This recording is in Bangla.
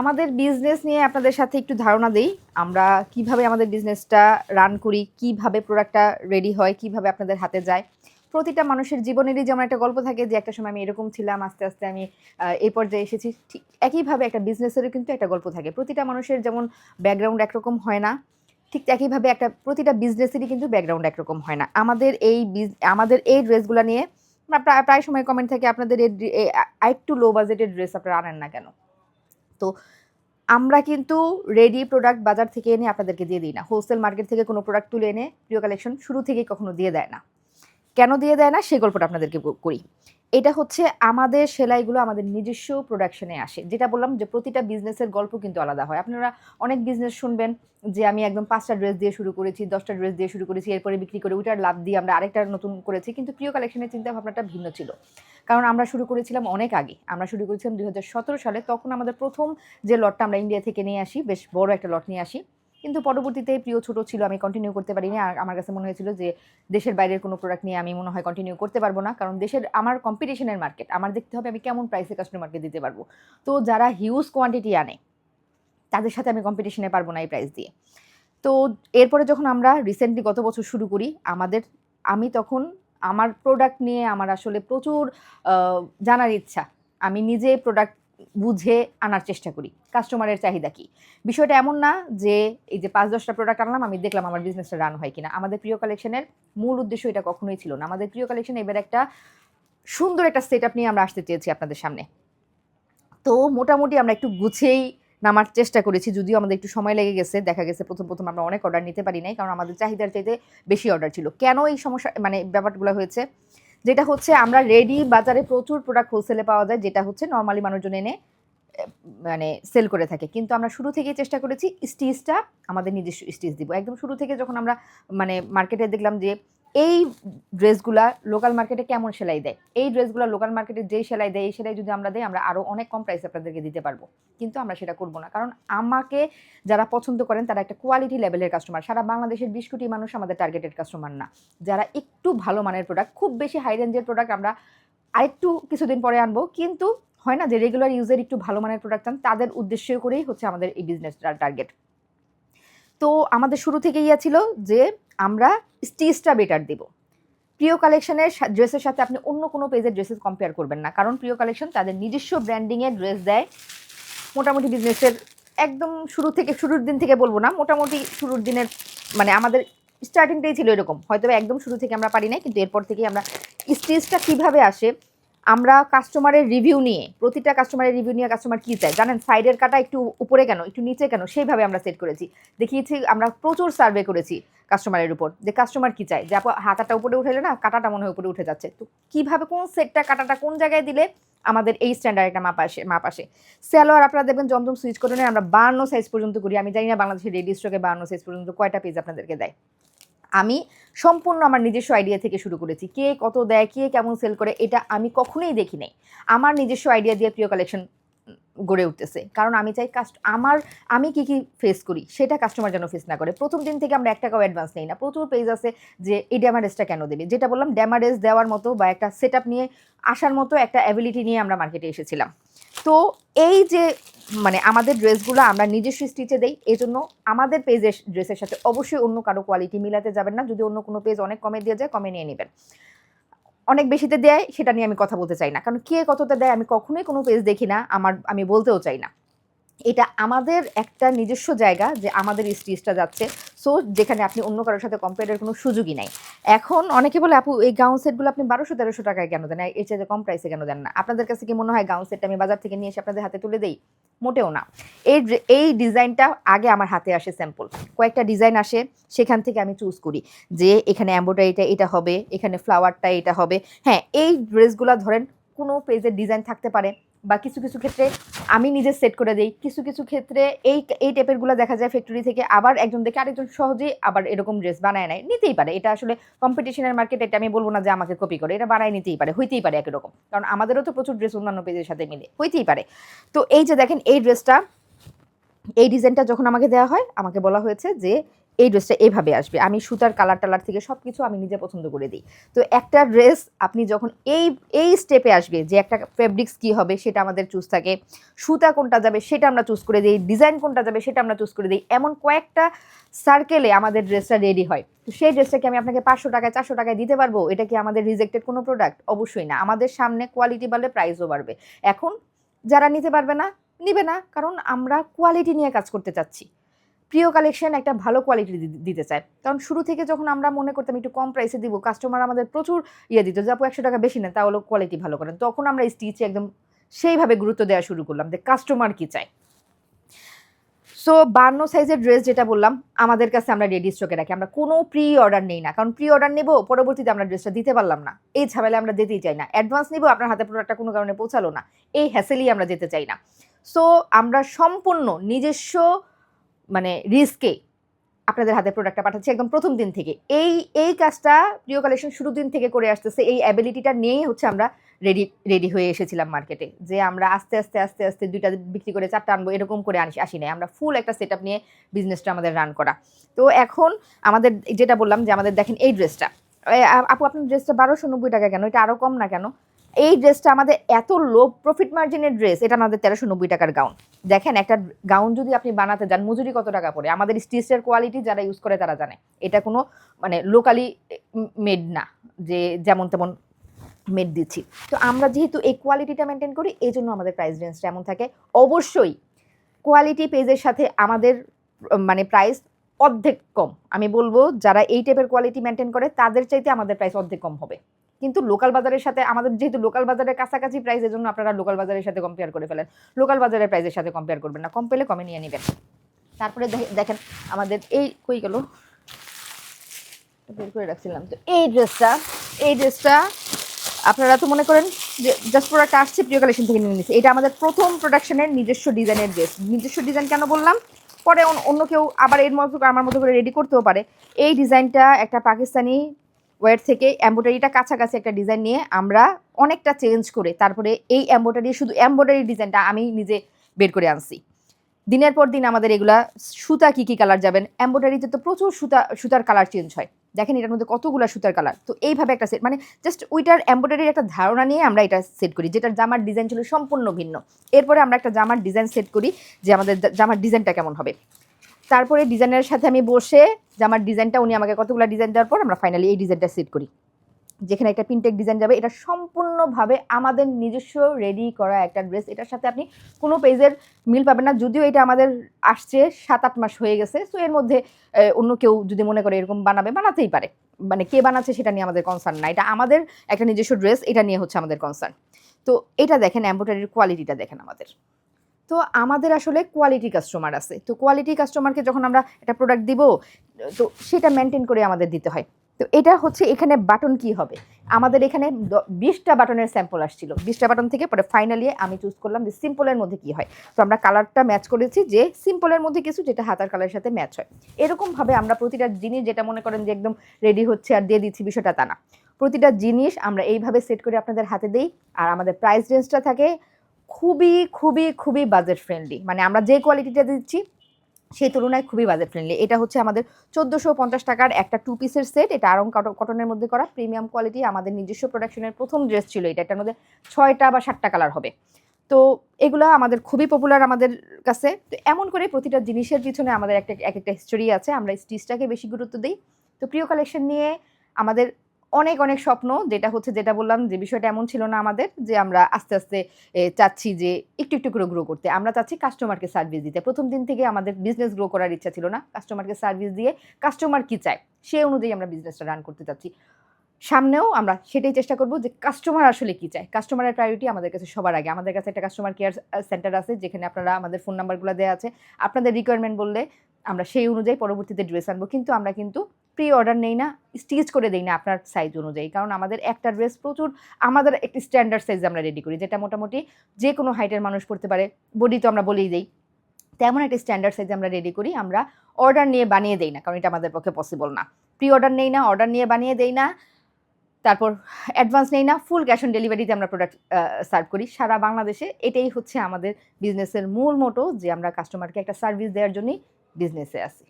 আমাদের বিজনেস নিয়ে আপনাদের সাথে একটু ধারণা দেই। আমরা কীভাবে আমাদের বিজনেসটা রান করি, কীভাবে প্রোডাক্টটা রেডি হয়, কীভাবে আপনাদের হাতে যায়। প্রতিটা মানুষের জীবনেরই যেমন একটা গল্প থাকে যে, একটা সময় আমি এরকম ছিলাম, আস্তে আস্তে আমি এই পর্যায়ে এসেছি, ঠিক একইভাবে একটা বিজনেসেরও কিন্তু একটা গল্প থাকে। প্রতিটা মানুষের যেমন ব্যাকগ্রাউন্ড একরকম হয় না, ঠিক একইভাবে একটা, প্রতিটা বিজনেসেরই কিন্তু ব্যাকগ্রাউন্ড একরকম হয় না। আমাদের এই আমাদের এই ড্রেসগুলো নিয়ে প্রায় সময় কমেন্ট থাকে, আপনাদের এই এই লো বাজেটের ড্রেস আপনারা আনেন না কেন? তো আমরা কিন্তু রেডি প্রোডাক্ট বাজার থেকে এনে আপনাদেরকে দিয়ে দিই না। হোলসেল মার্কেট থেকে কোনো প্রোডাক্ট তুলে এনে প্রিয় কালেকশন শুরু থেকেই কখনো দিয়ে দেয় না। কেন দিয়ে দেয় না? সেই গল্পটা আপনাদেরকে করি। এটা হচ্ছে আমাদের সেলাইগুলো আমাদের নিজস্ব প্রোডাকশনে আসে। যেটা বললাম যে প্রতিটা বিজনেসের গল্প কিন্তু আলাদা হয়। আপনারা অনেক বিজনেস শুনবেন যে আমি একদম পাঁচটা ড্রেস দিয়ে শুরু করেছি, দশটা ড্রেস দিয়ে শুরু করেছি, এরপরে বিক্রি করে ওইটার লাভ দিয়ে আমরা আরেকটা নতুন করেছি। কিন্তু প্রিয় কালেকশনের চিন্তা ভাবনাটা ভিন্ন ছিল। কারণ আমরা শুরু করেছিলাম অনেক আগে। আমরা শুরু করেছিলাম দু হাজার সতেরো সালে। তখন আমাদের প্রথম যে লটটা আমরা ইন্ডিয়া থেকে নিয়ে আসি, বেশ বড় একটা লট নিয়ে আসি। কিন্তু পরবর্তীতে প্রিয় ছোট ছিল, আমি কন্টিনিউ করতে পারিনি। আর আমার কাছে মনে হয়েছিল যে দেশের বাইরের কোনো প্রোডাক্ট নিয়ে আমি মনে হয় কন্টিনিউ করতে পারব না। কারণ দেশের, আমার কম্পিটিশনের মার্কেট আমার দেখতে হবে আমি কেমন প্রাইসে কাস্টমারকে দিতে পারব। তো যারা হিউজ কোয়ান্টিটি আনে, তাদের সাথে আমি কম্পিটিশনে পারব না এই প্রাইস দিয়ে। তো এরপরে যখন আমরা রিসেন্টলি গত বছর শুরু করি, আমাদের, আমি তখন আমার প্রোডাক্ট নিয়ে আমার আসলে প্রচুর জানার ইচ্ছা। আমি নিজে প্রোডাক্ট বুঝে আনার চেষ্টা করি। কাস্টমারের চাহিদা কি? বিষয়টা এমন না যে এই যে পাঁচ, দশটা প্রোডাক্ট আনলাম, আমি দেখলাম আমার বিজনেসটা রান হয় কিনা। আমাদের প্রিয় কালেকশনের মূল উদ্দেশ্য এটা কখনোই ছিল না। আমাদের প্রিয় কালেকশন এবার একটা সুন্দর একটা সেট আপ নিয়ে আমরা আসতে চেয়েছি আপনাদের সামনে। তো মোটামুটি আমরা একটু গুছেই নামার চেষ্টা করেছি, যদিও আমাদের একটু সময় লেগে গেছে, দেখা গেছে প্রথম প্রথম আমরা অনেক অর্ডার নিতে পারি নাই, কারণ আমাদের চাহিদার চাইতে বেশি অর্ডার ছিল। কেন এই সমস্যা মানে ব্যাপারগুলো হয়েছে? যেটা হচ্ছে আমরা রেডি বাজারে প্রচুর প্রোডাক্ট হোলসেলে পাওয়া যায়, যেটা হচ্ছে নর্মালি মানুষজন এনে মানে সেল করে থাকে। কিন্তু আমরা শুরু থেকেই চেষ্টা করেছি স্টিচটা আমাদের নিজস্ব স্টিচ দিব। একদম শুরু থেকে যখন আমরা মানে মার্কেটে দেখলাম যে এই ড্রেসগুলা লোকাল মার্কেটে কেমন সেলাই দেয়? এই ড্রেসগুলো লোকাল মার্কেটে যেই সেলাই দেয়, এই সেলাই যদি আমরা দেই, আমরা আরও অনেক কম প্রাইসে আপনাদেরকে দিতে পারব। কিন্তু আমরা সেটা করব না। কারণ আমাকে যারা পছন্দ করেন, তারা একটা কোয়ালিটি লেভেলের কাস্টমার সারা বাংলাদেশের বিশ কোটি মানুষ আমাদের টার্গেটেড কাস্টমার না। যারা একটু ভালো মানের প্রোডাক্ট খুব বেশি হাই রেঞ্জের প্রোডাক্ট আমরা আরেকটু কিছুদিন পরে আনব। কিন্তু হয় না যে রেগুলার ইউজের একটু ভালো মানের প্রোডাক্ট চান, তাদের উদ্দেশ্য করেই হচ্ছে আমাদের এই বিজনেসটার টার্গেট তো আমাদের শুরু থেকেই ইয়া ছিল যে আমরা স্টিচটা বেটার দিব। প্রিয় কালেকশনের ড্রেসের সাথে আপনি অন্য কোনো পেজের ড্রেসেস কম্পেয়ার করবেন না। কারণ প্রিয় কালেকশন তাদের নিজস্ব ব্র্যান্ডিংয়ের ড্রেস দেয়। মোটামুটি বিজনেসের একদম শুরু থেকে, শুরুর দিন থেকে বলব না, মোটামুটি শুরুর দিনের মানে আমাদের স্টার্টিংটাই ছিল এরকম। হয়তো একদম শুরু থেকে আমরা পারি নাই, কিন্তু এরপর থেকে আমরা স্টেজটা কীভাবে আসে আমরা কাস্টমারের রিভিউ নিয়ে, প্রতিটা কাস্টমারের রিভিউ নিয়ে কাস্টমার কী চায়? জানেন সাইডের কাটা একটু উপরে কেন, একটু নিচে কেন, সেইভাবে আমরা সেট করেছি। দেখিয়েছি, আমরা প্রচুর সার্ভে করেছি কাস্টমারের উপর, যে কাস্টমার কী চায়? যে হাতাটা উপরে উঠেলে না, কাটাটা মনে হয় উপরে উঠে যাচ্ছে। তো কীভাবে, কোন সেটটা কাটাটা কোন জায়গায় দিলে আমাদের এই স্ট্যান্ডার্ড একটা মাপ আসে মাপ আসে? স্যালোয়ার আপনারা দেখবেন, জমজম সুইচ করে আমরা বান্ন সাইজ পর্যন্ত করি। আমি জানি না বাংলাদেশের রেডি স্টকে বান্ন সাইজ পর্যন্ত কয়টা পেজ আপনাদেরকে দেয়। আমি সম্পূর্ণ আমার নিজস্ব আইডিয়া থেকে শুরু করেছি। কে কত দেয়, কে কেমন সেল করে, এটা আমি কখনোই দেখি নাই। আমার নিজস্ব আইডিয়া দিয়ে প্রিয় কালেকশন গড়ে উঠতেছে। কারণ আমি চাই কাস্ট আমার, আমি কি কি ফেস করি, সেটা কাস্টমার যেন ফেস না করে। প্রথম দিন থেকে আমরা এক টাকাও অ্যাডভান্স নেই না। প্রচুর পেজ আছে যে এই ড্যামারেজটা কেন দেবে? যেটা বললাম ড্যামারেজ দেওয়ার মতো বা একটা সেট নিয়ে আসার মতো একটা অ্যাবিলিটি নিয়ে আমরা মার্কেটে এসেছিলাম। তো এই যে মানে আমাদের ড্রেসগুলো আমরা নিজস্ব স্টিচে দেই এই জন্য আমাদের পেজের ড্রেসের সাথে অবশ্যই অন্য কারও কোয়ালিটি মিলাতে যাবেন না। যদি অন্য কোনো পেজ অনেক কমে দিয়ে যায়, কমে নিয়ে নেবেন। অনেক বেশিতে দেয়, সেটা নিয়ে আমি কথা বলতে চাই না। কারণ কে কতটা দেয়, আমি কখনোই কোনো পেজ দেখি না, আমার, আমি বলতেও চাই না। এটা আমাদের একটা নিজস্ব জায়গা যে আমাদের স্টিচটা যাচ্ছে। সো যেখানে আপনি অন্য কারোর সাথে কম্পেয়ারের কোনো সুযোগই নাই। এখন অনেকে বলে, আপু, এই গাউন সেটগুলো আপনি বারোশো, তেরোশো টাকায় কেন দেন? এর চাইতে কম প্রাইসে কেন দেন না? আপনাদের কাছে কি মনে হয় গাউন সেটটা আমি বাজার থেকে নিয়ে এসে আপনাদের হাতে তুলে দেই? মোটেও না। এই এই ডিজাইনটা আগে আমার হাতে আসে স্যাম্পল কয়েকটা ডিজাইন আসে, সেখান থেকে আমি চুজ করি যে এখানে এম্ব্রয়ডারিটা এটা হবে, এখানে ফ্লাওয়ারটা এটা হবে। হ্যাঁ এই ড্রেসগুলো ধরেন, কোনো পেজের ডিজাইন থাকতে পারে। বা কিছু কিছু ক্ষেত্রে আমি নিজে সেট করে দিই। কিছু কিছু ক্ষেত্রে এই এই টাইপেরগুলো দেখা যায় ফ্যাক্টরি থেকে আবার একজন দেখে আরেকজন সহজেই আবার এরকম ড্রেস বানায় নেয়। নিতেই পারে। এটা আসলে কম্পিটিশনের মার্কেট এটা আমি বলব না যে আমাকে কপি করে। এটা বানায় নিতেই পারে। হইতেই পারে একরকম কারণ আমাদেরও তো প্রচুর ড্রেস অন্যান্য পেজের সাথে মিলে। হইতেই পারে। তো এই যে দেখেন, এই ড্রেসটা এই ডিজাইনটা যখন আমাকে দেওয়া হয়, আমাকে বলা হয়েছে যে এই ড্রেসটা এভাবে আসবে। আমি সুতার কালার টালার থেকে সব কিছু আমি নিজে পছন্দ করে দিই। তো একটা ড্রেস আপনি যখন এই এই স্টেপে আসবে যে একটা ফেব্রিক্স কী হবে সেটা আমাদের চুজ থাকে, সুতা কোনটা যাবে সেটা আমরা চুজ করে দিই ডিজাইন কোনটা যাবে সেটা আমরা চুজ করে দিই, এমন কয়েকটা সার্কেলে আমাদের ড্রেসটা রেডি হয়। তো সেই ড্রেসটাকে আমি আপনাকে পাঁচশো টাকায়, চারশো টাকায় দিতে পারব? এটা কি আমাদের রিজেক্টেড কোনো প্রোডাক্ট অবশ্যই না। আমাদের সামনে কোয়ালিটি বাড়লে প্রাইসও বাড়বে। এখন যারা নিতে পারবে না, নিবে না। কারণ আমরা কোয়ালিটি নিয়ে কাজ করতে চাচ্ছি। প্রিয় কালেকশন একটা ভালো কোয়ালিটি দিতে চায়। কারণ শুরু থেকে যখন আমরা মনে করতাম একটু কম প্রাইসে দিব কাস্টমার আমাদের প্রচুর ইয়ে দিত যে, আপু, একশো টাকা বেশি নেন, তাহলে কোয়ালিটি ভালো করেন। তখন আমরা স্টিচে একদম সেইভাবে গুরুত্ব দেওয়া শুরু করলাম যে কাস্টমার কি চায়? সো বান্ন সাইজের ড্রেস যেটা বললাম, আমাদের কাছে আমরা রেডি স্টকে রাখি। আমরা কোনো প্রি অর্ডার নেই না। কারণ প্রি অর্ডার নেব, পরবর্তীতে আমরা ড্রেসটা দিতে পারলাম না। এই ঝামেলা আমরা দিতেই চাই না। অ্যাডভান্স নিবো, আপনার হাতে প্রোডাক্টটা কোনো কারণে পৌঁছালো না। এই হ্যাসেলই আমরা যেতে চাই না। সো আমরা সম্পূর্ণ নিজস্ব মানে রিস্কে আপনাদের হাতে প্রোডাক্টটা পাঠাচ্ছি একদম প্রথম দিন থেকে। এই এই কাজটা প্রিয় কালেকশন শুরুর দিন থেকে করে আসতেছে। এই অ্যাবিলিটিটা নিয়েই হচ্ছে আমরা রেডি রেডি হয়ে এসেছিলাম মার্কেটে যে আমরা আস্তে আস্তে আস্তে আস্তে দুইটা বিক্রি করে চারটা আনব, এরকম করে আনি, আসি নাই। আমরা ফুল একটা সেট নিয়ে বিজনেসটা আমাদের রান করা। তো এখন আমাদের, যেটা বললাম যে আমাদের দেখেন এই ড্রেসটা আপু, আপনার ড্রেসটা বারোশো নব্বই টাকা কেন? এটা আরও কম না কেন? এই ড্রেসটা আমাদের এত লো প্রফিট মার্জিনের ড্রেস এটা আমাদের তেরোশো নব্বই টাকার গাউন দেখেন, একটা গাউন যদি আপনি বানাতে যান, মজুরি কত টাকা পড়ে? আমাদের স্টিচের কোয়ালিটি যারা ইউজ করে তারা জানে। এটা কোনো মানে লোকালি মেড না, যে যেমন তেমন মেড দিচ্ছি। তো আমরা যেহেতু এই কোয়ালিটিটা মেনটেন করি, এই জন্য আমাদের প্রাইস রেঞ্জটা এমন থাকে। অবশ্যই কোয়ালিটি পেজের সাথে আমাদের মানে প্রাইস অর্ধেক কম। আমি বলব, যারা এই টাইপের কোয়ালিটি মেনটেন করে, তাদের চাইতে আমাদের প্রাইস অর্ধেক কম হবে। কিন্তু লোকাল বাজারের সাথে, আমাদের যেহেতু লোকাল বাজারের কাছাকাছি প্রাইস এর জন্য আপনারা লোকাল বাজারের সাথে কম্পেয়ার করে ফেলেন। লোকাল বাজারের প্রাইসের সাথে কম্পেয়ার করবেন না। কম পেলে কমে নিয়ে নেবেন। তারপরে দেখেন, আমাদের এই কই গেল? বের করে রাখছিলাম তো। এই ড্রেসটা এই ড্রেসটা আপনারা তো মনে করেন যে জাস্ট প্রোডাক্ট আসছে, প্রিয় কালেকশন থেকে নিয়ে নিচ্ছে। এটা আমাদের প্রথম প্রোডাকশনের নিজস্ব ডিজাইনের ড্রেস নিজস্ব ডিজাইন কেন বললাম? পরে অন্য কেউ আবার এর মতো আমার মতো করে রেডি করতেও পারে। এই ডিজাইনটা একটা পাকিস্তানি ওয়ের থেকে এম্ব্রয়ডারিটা কাছাকাছি একটা ডিজাইন নিয়ে আমরা অনেকটা চেঞ্জ করে তারপরে এই এম্ব্রয়ডারি শুধু এম্ব্রয়ডারি ডিজাইনটা আমি নিজে বের করে আনছি। দিনের পর দিন আমাদের এগুলা সুতা কী কী কালার যাবেন? এম্ব্রয়ডারিতে তো প্রচুর সুতা, সুতার কালার চেঞ্জ হয়। দেখেন, এটার মধ্যে কতগুলো সুতার কালার তো এইভাবে একটা সেট মানে জাস্ট ওইটার এম্ব্রয়ডারির একটা ধারণা নিয়ে আমরা এটা সেট করি, যেটার জামার ডিজাইন ছিল সম্পূর্ণ ভিন্ন। এরপরে আমরা একটা জামার ডিজাইন সেট করি যে আমাদের জামার ডিজাইনটা কেমন হবে। তারপরে ডিজাইনের সাথে আমি বসে জামার ডিজাইনটা উনি আমাকে কতগুলো ডিজাইন দেওয়ার পর আমরা ফাইনালি এই ডিজাইনটা সেট করি। যেখানে একটা পিনটেক ডিজাইন যাবে, এটা সম্পূর্ণভাবে আমাদের নিজস্ব রেডি করা একটা ড্রেস এটার সাথে আপনি কোনো পেজের মিল পাবেন না, যদিও এটা আমাদের আসছে সাত আট মাস হয়ে গেছে সো এর মধ্যে অন্য কেউ যদি মনে করে এরকম বানাবে, বানাতেই পারে। মানে কে বানাচ্ছে সেটা নিয়ে আমাদের কনসার্ন না। এটা আমাদের একটা নিজস্ব ড্রেস এটা নিয়ে হচ্ছে আমাদের কনসার্ন তো এটা দেখেন এম্ব্রয়ডারির কোয়ালিটিটা দেখেন আমাদের। তো আমাদের আসলে কোয়ালিটি কাস্টমার আছে। তো কোয়ালিটি কাস্টমারকে যখন আমরা একটা প্রোডাক্ট দিব, তো সেটা মেনটেন করে আমাদের দিতে হয়। তো এটা হচ্ছে এখানে বাটন কি হবে? আমাদের এখানে বিশটা বাটনের স্যাম্পল আসছিল। বিশটা বাটন থেকে পরে ফাইনালি আমি চুজ করলাম যে সিম্পলের মধ্যে কি হয়। তো আমরা কালারটা ম্যাচ করেছি যে সিম্পলের মধ্যে কিছু যেটা হাতার কালারের সাথে ম্যাচ হয়। এরকমভাবে আমরা প্রতিটা জিনিস যেটা মনে করেন যে একদম রেডি হচ্ছে আর দিয়ে দিচ্ছি, বিষয়টা তা না। প্রতিটা জিনিস আমরা এইভাবে সেট করে আপনাদের হাতে দিই আর আমাদের প্রাইস রেঞ্জটা থাকে খুবই খুবই খুবই বাজেট ফ্রেন্ডলি মানে আমরা যে কোয়ালিটিটা দিচ্ছি সেই তুলনায় খুবই বাজেট ফ্রেন্ডলি এটা হচ্ছে আমাদের চোদ্দোশো পঞ্চাশ টাকার একটা টু পিসের সেট এটা আরং কটনের মধ্যে করা। প্রিমিয়াম কোয়ালিটি আমাদের নিজস্ব প্রোডাকশনের প্রথম ড্রেস ছিল এটা। এটার মধ্যে ছয়টা বা সাতটা কালার হবে। তো এগুলো আমাদের খুবই পপুলার আমাদের কাছে। তো এমন করে প্রতিটা জিনিসের পিছনে আমাদের একটা, এক একটা হিস্টোরি আছে। আমরা স্টিচটাকে বেশি গুরুত্ব দিই। তো প্রিয় কালেকশন নিয়ে আমাদের অনেক অনেক স্বপ্ন, যেটা হচ্ছে যেটা বললাম যে বিষয়টা এমন ছিল না আমাদের যে আমরা আস্তে আস্তে চাচ্ছি যে একটু একটু করে গ্রো করতে। আমরা চাচ্ছি কাস্টমারকে সার্ভিস দিতে। প্রথম দিন থেকে আমাদের বিজনেস গ্রো করার ইচ্ছা ছিল না। কাস্টমারকে সার্ভিস দিয়ে কাস্টমার কি চায়, সে অনুযায়ী আমরা বিজনেসটা রান করতে চাচ্ছি। সামনেও আমরা সেটাই চেষ্টা করব যে কাস্টমার আসলে কি চায়। কাস্টমারের প্রায়োরিটি আমাদের কাছে সবার আগে। আমাদের কাছে একটা কাস্টমার কেয়ার সেন্টার আছে, যেখানে আপনারা আমাদের ফোন নাম্বারগুলো দেওয়া আছে। আপনাদের রিকোয়ারমেন্ট বললে আমরা সেই অনুযায়ী পরবর্তীতে ড্রেস আনব। কিন্তু আমরা কিন্তু প্রি অর্ডার নেই না স্টিচ করে দেই না আপনার সাইজ অনুযায়ী। কারণ আমাদের একটা ড্রেস প্রচুর, আমাদের একটি স্ট্যান্ডার্ড সাইজ আমরা রেডি করি, যেটা মোটামুটি যে কোনো হাইটের মানুষ পড়তে পারে। বডি তো আমরা বলেই দিই। তেমন একটা স্ট্যান্ডার্ড সাইজ আমরা রেডি করি, আমরা অর্ডার নিয়ে বানিয়ে দেই না, কারণ এটা আমাদের পক্ষে পসিবল না। প্রি অর্ডার নেই না অর্ডার নিয়ে বানিয়ে দেই না, তারপর অ্যাডভান্স নেই না ফুল ক্যাশ অন ডেলিভারিতে আমরা প্রোডাক্ট সার্ভ করি। সারা বাংলাদেশে এটাই হচ্ছে আমাদের বিজনেসের মূল মোটো যে আমরা কাস্টমারকে একটা সার্ভিস দেওয়ার জন্যই বিজনেসে আছি